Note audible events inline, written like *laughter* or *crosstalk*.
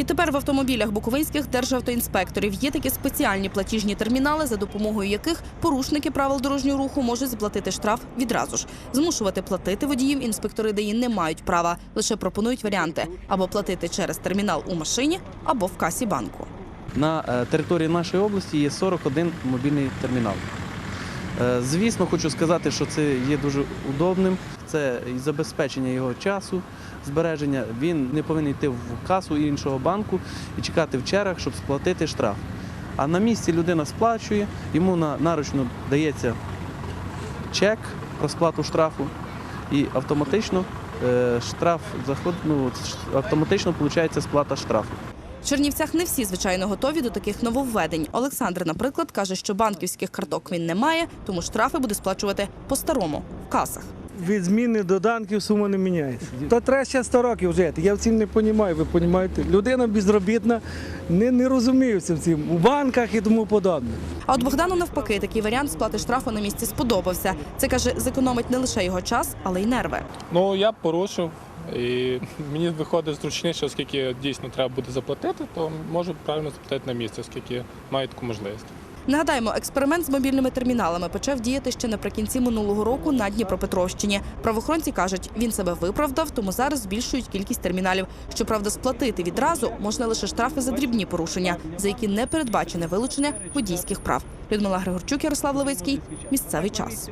Відтепер в автомобілях буковинських державтоінспекторів є такі спеціальні платіжні термінали, за допомогою яких порушники правил дорожнього руху можуть сплатити штраф відразу ж. Змушувати платити водіїв інспектори ДАІ не мають права, лише пропонують варіанти або платити через термінал у машині, або в касі банку. На е, території нашої області є 41 мобільний термінал. Е, Звісно, хочу сказати, що це є дуже удобним. Це і забезпечення його часу, збереження. Він не повинен йти в касу іншого банку і чекати в чергах, щоб сплатити штраф. А на місці людина сплачує, йому на наручно дається чек про сплату штрафу, і автоматично е, штраф заход, ну, автоматично виходить сплата штрафу. В Чернівцях не всі, звичайно, готові до таких нововведень. Олександр, наприклад, каже, що банківських карток він не має, тому штрафи буде сплачувати по-старому в касах. Від зміни доданків сума не міняється. То треба ще 100 років жити. Я в цім не розумію, ви розумієте. Людина безробітна, не, не розуміється в цім. У банках і тому подобне. А от Богдану навпаки, такий варіант сплати штрафу на місці сподобався. Це каже, зекономить не лише його час, але й нерви. Ну я порушив. І *laughs* мені виходить зручніше, оскільки дійсно треба буде заплатити, то можу правильно заплатити на місці, оскільки маю таку можливість. Нагадаємо, експеримент з мобільними терміналами почав діяти ще наприкінці минулого року на Дніпропетровщині. Правоохоронці кажуть, він себе виправдав, тому зараз збільшують кількість терміналів. Щоправда, сплатити відразу можна лише штрафи за дрібні порушення, за які не передбачене вилучення водійських прав. Людмила Григорчук, Ярослав Левицький. Місцевий час.